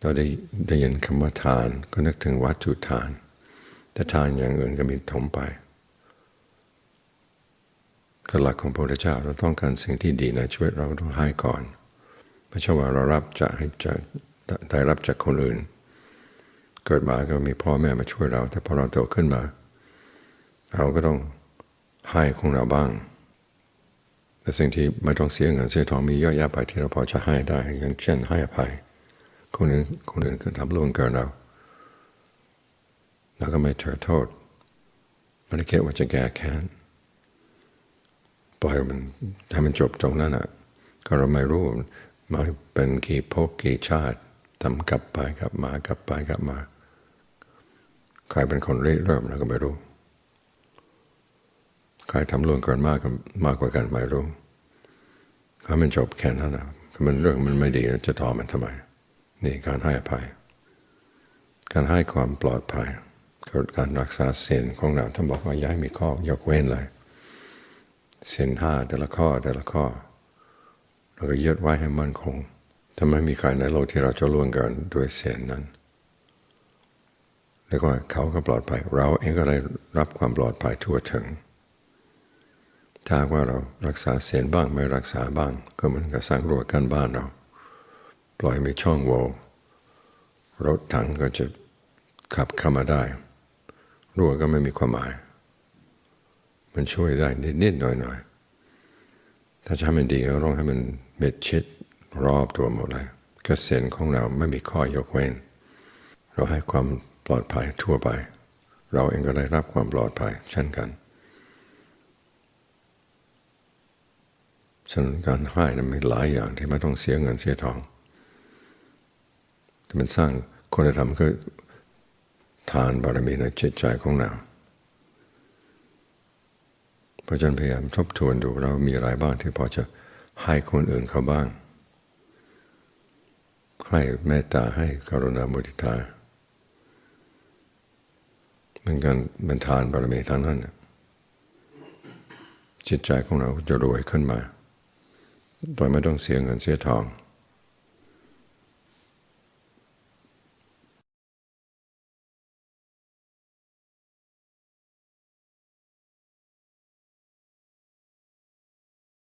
เราได้ได้ยินคำว่าทานก็นึกถึงวัตถุทาน แต่ทานอย่างอื่นก็มีถมไปก็หลักของพระพุทธเจ้าเราต้องการสิ่งที่ดีในชีวิตเราต้องให้ก่อนไม่ใช่ว่าเรารับจะให้จะได้รับจากคนอื่น เกิดมาก็มีพ่อแม่มาช่วยเรา แต่พอเราโตขึ้นมา เราก็ต้องให้ของเราบ้าง แต่สิ่งที่ไม่ต้องเสียเงินเสียทองมีเยอะแยะไปที่เราพอจะให้ได้อย่างเช่นให้อภัย คนอื่นคนอื่นก็ทำล่วงเกินเราเราก็ไม่ถือโทษไม่ได้คิดว่าจะแก้แค้นปล่อยมันให้มันจบตรงนั้นอะ ก็เราไม่รู้มาเป็นกี่ภพกี่ชาติทำกลับไปกลับมากลับไปกลับมาใครเป็นคนเริ่มเราก็ไม่รู้ใครทำล่วงเกินมากมากกว่ากันไม่รู้ถ้ามันจบแค่นั้นนะมันเรื่องมันไม่ดีจะต่อมันทำไม นี่การให้อภัย การให้ความปลอดภัยการรักษาเส้นของเราท่านบอกว่าย้ายมีข้อยกเว้นเลยเส้นห้าแต่ละข้อแต่ละข้อเราก็ยึดไว้ให้มั่นคงถ้าไม่มีใครในโลกที่เราจะล่วงเกินด้วยเส้นนั้นแล้วก็เขาก็ปลอดภัย เราเองก็ได้รับความปลอดภัยทั่วถึง ถ้าว่าเรารักษาเสียนบ้างไม่รักษาบ้าง ก็เหมือนกับสร้างรั้วกั้นบ้านเรา ปล่อยมีช่องโหว่รถถังก็จะขับเข้ามาได้ รั้วก็ไม่มีความหมาย มันช่วยได้นิดๆหน่อยๆ ถ้าจะให้มันดีก็ต้องให้มันเม็ดชิดรอบตัวหมดเลยก็เส้นของเราไม่มีข้อยกเว้น เราให้ความปลอดภัยทั่วไป เราเองก็ได้รับความปลอดภัยเช่นกันฉะนั้นการให้นั้นมีหลายอย่างที่ไม่ต้องเสียเงินเสียทอง มันสร้างคุณธรรมคือทานบารมีในจิตใจของเราเพราะฉะนั้นพยายามทบทวนดูเรามีอะไรบ้างที่พอจะให้คนอื่นเขาบ้าง ให้เมตตาให้กรุณามุทิตาเป็นการเป็นทานบารมีทั้งนั้นจิตใจของเราจะรวยขึ้นมา โดยไม่ต้องเสียเงินเสียทอง